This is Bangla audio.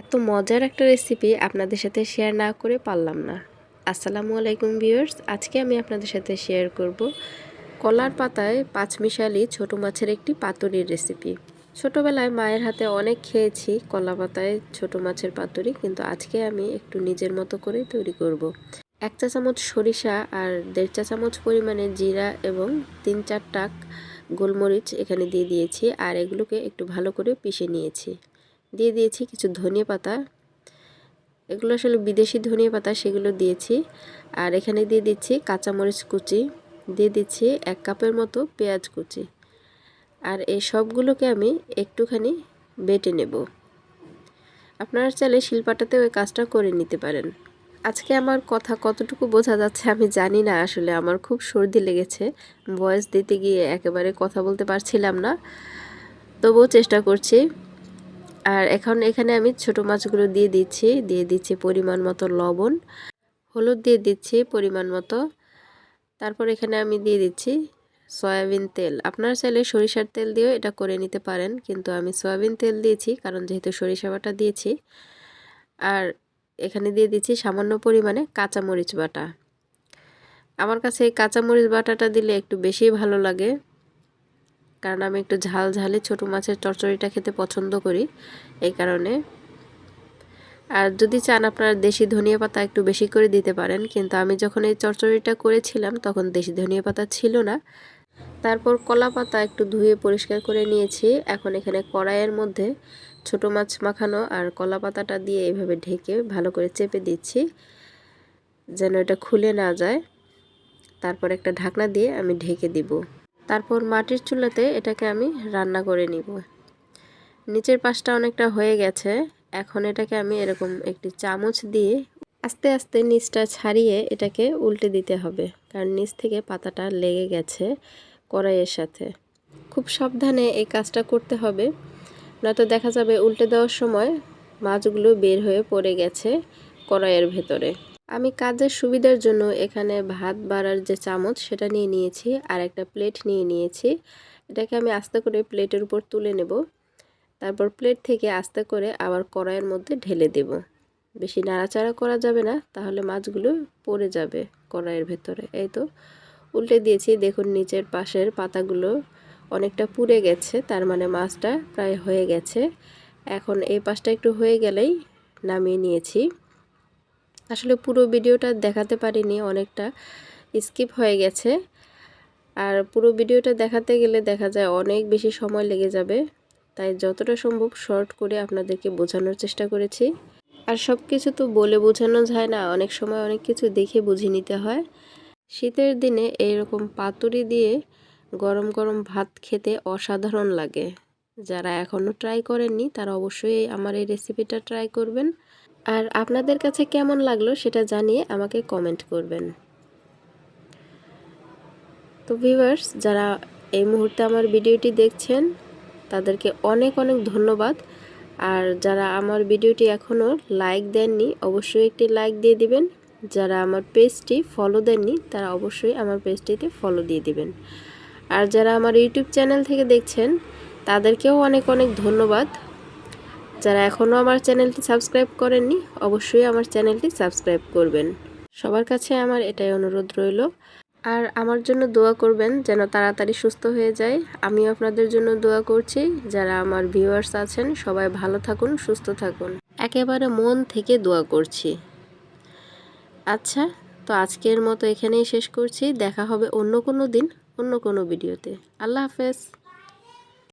এত মজার একটা রেসিপি আপনাদের সাথে শেয়ার না করে পারলাম না। আসসালামু আলাইকুম ভিউয়ার্স আজকে আমি আপনাদের সাথে শেয়ার করব কলার পাতায় পাঁচমিশালি ছোট মাছের একটি পাতুরির রেসিপি ছোটবেলায় মায়ের হাতে অনেক খেয়েছি কলা পাতায় ছোট মাছের পাতুরি, কিন্তু আজকে আমি একটু নিজের মতো করে তৈরি করব। এক চা চামচ সরিষা আর দেড় চা চামচ পরিমাণে জিরা এবং তিন চার টাক গোলমরিচ এখানে দিয়ে দিয়েছি, আর এগুলোকে একটু ভালো করে পিষে নিয়েছি। দিয়ে দিয়েছি কিছু ধনিয়া পাতা। এগুলো আসলে বিদেশি ধনিয়া পাতা, সেগুলো দিয়েছি। আর এখানে দিয়ে দিচ্ছি কাঁচামরিচ কুচি। দিয়ে দিচ্ছি এক কাপের মতো পেঁয়াজ কুচি। আর এই সবগুলোকে আমি একটুখানি বেটে নেব। আপনারা চাইলে শিলপাটাতে ওই কাজটা করে নিতে পারেন। আজকে আমার কথা কতটুকু বোঝা যাচ্ছে আমি জানি না আসলে, আমার খুব সর্দি লেগেছে। ভয়েস দিতে গিয়ে একেবারে কথা বলতে পারছিলাম না। তবুও চেষ্টা করছি। আর এখন এখানে আমি ছোট মাছগুলো দিয়ে দিচ্ছি দিয়ে দিচ্ছি পরিমাণ মতো লবণ, হলুদ দিয়ে দিচ্ছি পরিমাণ মতো। তারপর এখানে আমি দিয়ে দিচ্ছি সয়াবিন তেল। আপনারা চাইলে সরিষার তেল দিয়েও এটা করে নিতে পারেন, কিন্তু আমি সয়াবিন তেল দিয়েছি, কারণ যেহেতু সরিষা বাটা দিয়েছি। আর এখানে দিয়ে দিচ্ছি সামান্য পরিমাণে কাঁচামরিচ বাটা। আমার কাছে এই কাঁচামরিচ বাটাটা দিলে একটু বেশি ভালো লাগে। কারণ আমি একটু ঝাল ঝালে ছোটো মাছের চচ্চড়িটা খেতে পছন্দ করি, এই কারণে। আর যদি চান আপনারা দেশি ধনিয়া পাতা একটু বেশি করে দিতে পারেন, কিন্তু আমি যখন এই চচ্চড়িটা করেছিলাম তখন দেশি ধনিয়া পাতা ছিল না। তারপর কলা পাতা একটু ধুয়ে পরিষ্কার করে নিয়েছি, এখন এখানে কড়াইয়ের মধ্যে ছোট মাছ মাখানো আর কলা পাতাটা দিয়ে এভাবে ঢেকে ভালো করে চেপে দিচ্ছি, যেন এটা খুলে না যায়। তারপর একটা ঢাকনা দিয়ে আমি ঢেকে দিব। তারপর মাটির চুলাতে এটাকে আমি রান্না করে নিব। নিচের পাশটা অনেকটা হয়ে গেছে। এখন এটাকে আমি এরকম একটি চামচ দিয়ে আস্তে আস্তে নিচটা ছাড়িয়ে এটাকে উল্টে দিতে হবে, কারণ নিচ থেকে পাতাটা লেগে গেছে কড়াইয়ের সাথে। খুব সাবধানে এই কাজটা করতে হবে, নয়তো দেখা যাবে উল্টে দেওয়ার সময় মাছগুলো বের হয়ে পড়ে গেছে কড়াইয়ের ভেতরে। আমি কাজের সুবিধার জন্য এখানে ভাত বাড়ার যে চামচ, সেটা নিয়ে নিয়েছি আর একটা প্লেট নিয়ে নিয়েছি। এটাকে আমি আস্তে করে প্লেটের উপর তুলে নেব। তারপর প্লেট থেকে আস্তে করে আবার কড়াইয়ের মধ্যে ঢেলে দেব। বেশি নাড়াচাড়া করা যাবে না, তাহলে মাছগুলো পড়ে যাবে কড়াইয়ের ভেতরে। এই তো, উল্টে দিয়েছি। দেখুন, নিচের পাশের পাতাগুলো অনেকটা পুড়ে গেছে, তার মানে মাছটা প্রায় হয়ে গেছে। এখন এই পাশটা একটু হয়ে গেলেই নামিয়ে নিয়েছি। আসলে পুরো ভিডিওটা দেখাতে পারিনি অনেকটা, স্কিপ হয়ে গেছে। আর পুরো ভিডিওটা দেখাতে গেলে দেখা যায় অনেক বেশি সময় লেগে যাবে, তাই যতটা সম্ভব শর্ট করে আপনাদেরকে বোঝানোর চেষ্টা করেছি। আর সব কিছু তো বলে বোঝানো যায় না, অনেক সময় অনেক কিছু দেখে বুঝে নিতে হয়। শীতের দিনে এইরকম পাতুরি দিয়ে গরম গরম ভাত খেতে অসাধারণ লাগে। যারা এখনও ট্রাই করেননি তারা অবশ্যই আমার এই রেসিপিটা ট্রাই করবেন। আর আপনাদের কাছে কেমন লাগল সেটা জানিয়ে আমাকে কমেন্ট করবেন। তো ভিউয়ার্স যারা এই মুহূর্তে আমার ভিডিওটি দেখছেন, তাদেরকে অনেক অনেক ধন্যবাদ। আর যারা আমার ভিডিওটি এখনও লাইক দেননি, অবশ্যই একটি লাইক দিয়ে দিবেন। যারা আমার পেজটি ফলো দেননি, তারা অবশ্যই আমার পেজটিতে ফলো দিয়ে দিবেন। আর যারা আমার ইউটিউব চ্যানেল থেকে দেখছেন, তাদেরকেও অনেক অনেক ধন্যবাদ। যারা এখনও আমার চ্যানেলটি সাবস্ক্রাইব করেননি, অবশ্যই আমার চ্যানেলটি সাবস্ক্রাইব করবেন। সবার কাছে আমার এটাই অনুরোধ রইল। আর আমার জন্য দোয়া করবেন যেন তাড়াতাড়ি সুস্থ হয়ে যায়। আমিও আপনাদের জন্য দোয়া করছি। যারা আমার ভিউয়ার্স আছেন, সবাই ভালো থাকুন, সুস্থ থাকুন। একেবারে মন থেকে দোয়া করছি। আচ্ছা তো আজকের মতো এখানেই শেষ করছি। দেখা হবে অন্য কোনো দিন, অন্য কোনো ভিডিওতে। আল্লাহ হাফেজ।